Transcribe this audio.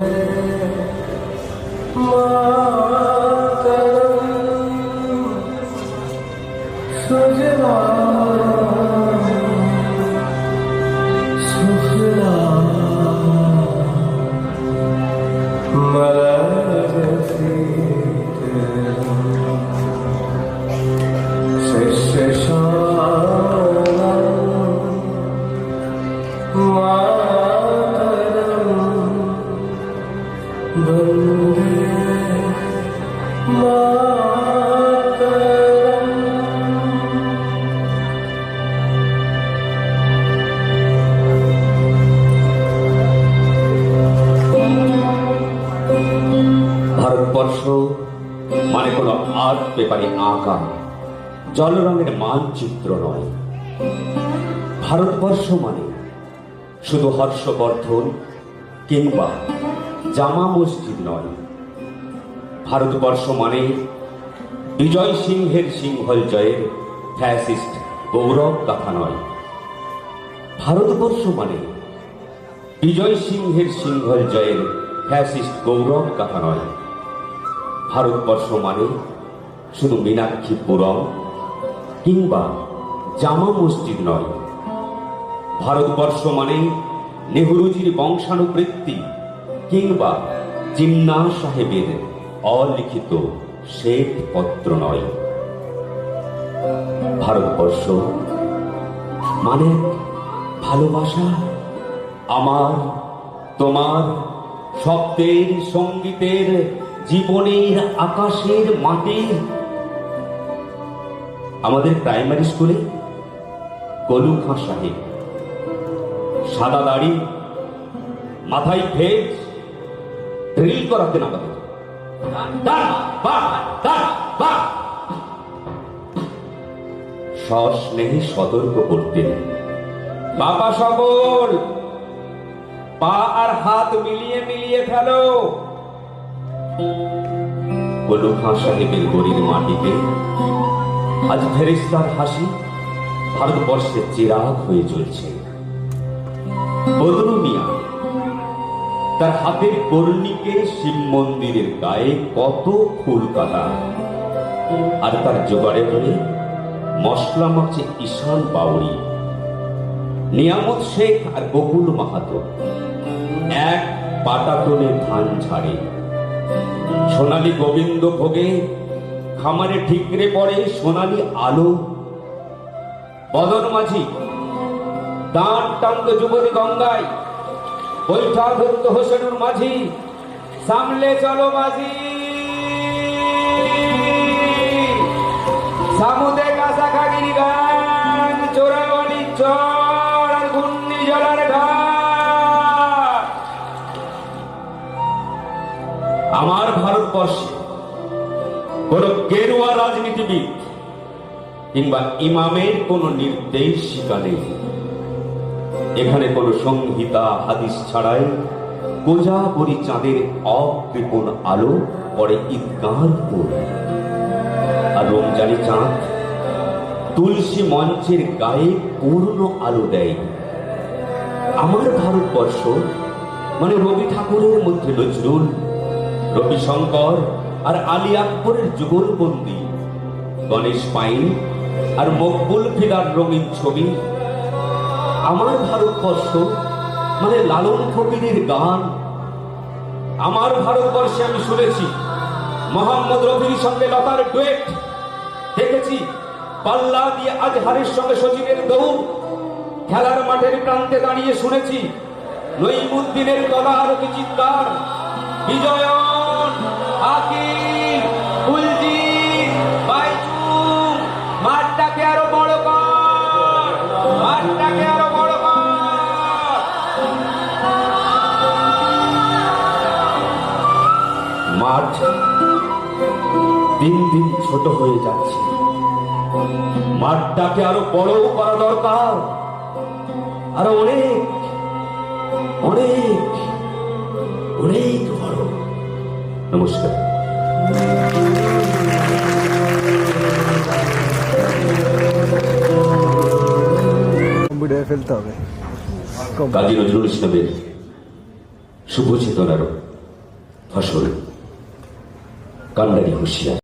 Oh. Bharatvarsha মানে কোনো art পেপারে আঁকা জল রঙের মানচিত্র নয়। ভারতবর্ষ মানে শুধু হর্ষবর্ধন কিংবা জামা মসজিদ নয়। ভারতবর্ষ মানে বিজয় সিংহের সিংহল জয়ের ফ্যাসিস্ট গৌরব কথা নয়। ভারতবর্ষ মানে বিজয় সিংহের সিংহল জয়ের ফ্যাসিস্ট গৌরব কথা নয়। ভারতবর্ষ মানে শুধু মীনাক্ষীপুরম কিংবা জামা মসজিদ নয়। ভারতবর্ষ মানে নেহরুজির বংশানুবৃত্তি কিংবা জিন্না সাহেবের অলিখিত শ্বেত পত্র নয়। ভারতবর্ষ মানে ভালোবাসা, আমার, তোমার শব্দের সঙ্গীতের জীবনের আকাশের মাটির আমাদের প্রাইমারি স্কুলে কলু খাঁ সাহেব। সাদা দাড়ি, মাথায় ফেজ ড্রিল করাতেন আমাদের। সস্নেহে সতর্ক করতেন। বাবা সকল পা আর হাত মিলিয়ে মিলিয়ে ফেলো। কলু খাঁ সাহেবের গরির মাটিতে। আজ ফেরিস্তার হাসি ভারতবর্ষের চিরাগ হয়ে চলছে। বদরু মিয়া, তার হাতের কর্ণিকে শিব মন্দিরের গায়ে কত ফুল কাটা। আর তার জোগাড়ে ধরে মশলা মাছে ঈশান বাউরি নিয়ামত শেখ আর বকুল মাহাতো এক পাটাতনে ধান ছাড়ে সোনালী গোবিন্দ ভোগে, খামারে ঠিকরে পড়ে সোনালী আলো। বদন মাঝি দাঁড় টান্ত যুবতী গঙ্গায় বৈঠা ধরত হোসেনুর মাঝি, সামলে চলো মাঝি। সামুদে ভারতবর্ষে কোন গেরুয়া রাজনীতিবিদ কিংবা ইমামের কোন নির্দেশিকা নেই। এখানে কোনো সংহিতা, হাদিস ছাড়াই কোজাগরি চাঁদের অকৃপণ আলো পরে ঈদগার পুর আর রমজানি চাঁদ তুলসী মঞ্চের গায়ে পূর্ণ আলো দেয়। আমার ভারতবর্ষ মানে রবি ঠাকুরের মধ্যে নজরুল রবি শঙ্কর আর আলী আকবরের যুগলবন্দি, গণেশ পাইন আর মকবুল ফিদার রঙিন ছবি। আমার ভারতবর্ষ মানে লালন ফকিরের গান। আমার ভারতবর্ষে আমি শুনেছি, মোহাম্মদ রফির সঙ্গে লতার ডুয়েট দেখেছি, পাল্লা দিয়ে আজহারের সঙ্গে সচিনের দৌড়। খেলার মাঠের প্রান্তে দাঁড়িয়ে শুনেছি নইমুদ্দিনের গলা আরতি চিৎকার মাঠটাকে আরও বড় মাঠটাকে আরও মাঠ দিন দিন ছোট হয়ে যাচ্ছে। মাঠটাকে আরও বড় করা দরকার। আরও অনেক অনেক অনেক নমস্কার। ফেলতে হবে। কাজী নজরুল ইসলামের শুভ চেতনার ফসল। কান্ডারি হুঁশিয়ার